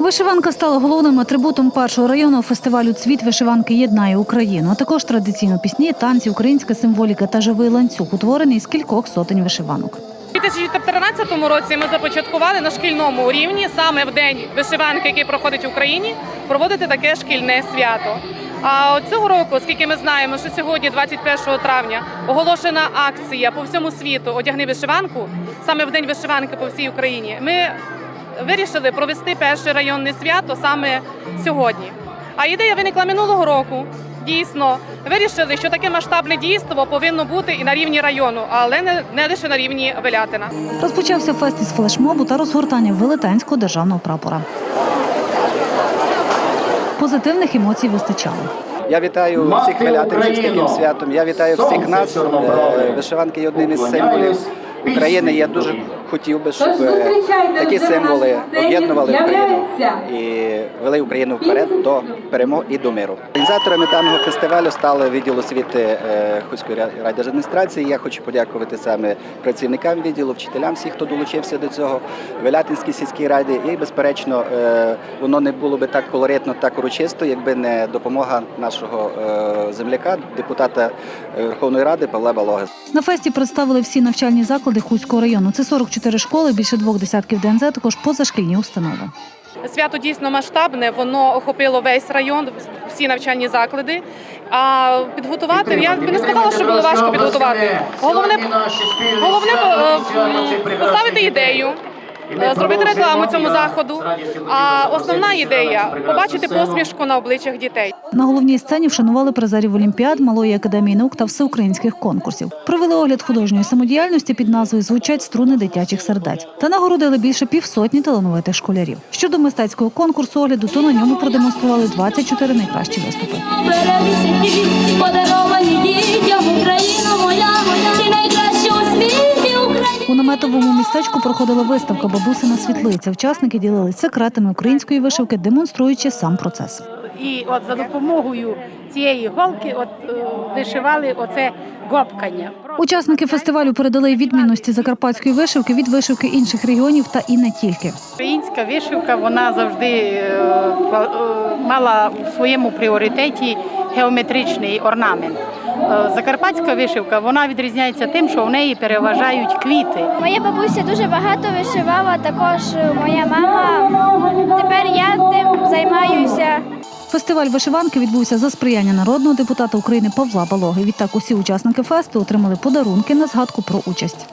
Вишиванка стала головним атрибутом першого районного фестивалю Цвіт вишиванки єднає Україну. Також традиційно пісні, танці, українська символіка та живий ланцюг, утворений з кількох сотень вишиванок. У 2014 році ми започаткували на шкільному рівні саме в день вишиванки, який проходить в Україні, проводити таке шкільне свято. А цього року, оскільки ми знаємо, що сьогодні, 21 травня, оголошена акція по всьому світу Одягни вишиванку саме в день вишиванки по всій Україні. Ми вирішили провести перше районне свято саме сьогодні. А ідея виникла минулого року. Дійсно, вирішили, що таке масштабне дійство повинно бути і на рівні району, але не, не лише на рівні Велятина. Розпочався фест із флешмобу та розгортання велетенського державного прапора. Позитивних емоцій вистачало. Я вітаю всіх велятинців з таким святом. Я вітаю всіх нас. Е, Вишиванки є одним із символів України. Я дуже хотів би, щоб е, такі символи об'єднували Україну і вели Україну вперед до перемог і до миру. Організаторами даного фестивалю стали відділ освіти е, Хуської ра- райдержадміністрації. Я хочу подякувати саме працівникам відділу, вчителям, всіх, хто долучився до цього, Велятинській сільській раді. І, безперечно, е, воно не було би так колоритно, так урочисто, якби не допомога нашого земляка, депутата Верховної Ради Павла Балоги. На фесті представили всі навчальні заклади Хуського району. Це 44 школи, більше двох десятків ДНЗ, також позашкільні установи. Свято дійсно масштабне, воно охопило весь район, всі навчальні заклади. А підготувати я б не сказала, що було важко підготувати. Головне, головне е, поставити ідею. Е, Зробити рекламу цьому заходу. А основна ідея побачити посмішку на обличчях дітей. На головній сцені вшанували призерів Олімпіад, Малої академії наук та всеукраїнських конкурсів. Провели огляд художньої самодіяльності під назвою Звучать струни дитячих сердець та нагородили більше півсотні талановитих школярів. Щодо мистецького конкурсу огляду, то на ньому продемонстрували 24 найкращі виступи. У містечку проходила виставка Бабусина світлиця. Учасники ділились секретами української вишивки, демонструючи сам процес. І от за допомогою цієї голки от, е, вишивали оце гопкання. Учасники фестивалю передали відмінності закарпатської вишивки від вишивки інших регіонів та і не тільки. Українська вишивка вона завжди е, е, мала у своєму пріоритеті геометричний орнамент. Е, Закарпатська вишивка вона відрізняється тим, що в неї переважають квіти. Моя бабуся дуже багато вишивала, також моя мама. Тепер я тим займаюся. Фестиваль вишиванки відбувся за сприяння народного депутата України Павла Балоги. Відтак усі учасники фесту отримали подарунки на згадку про участь.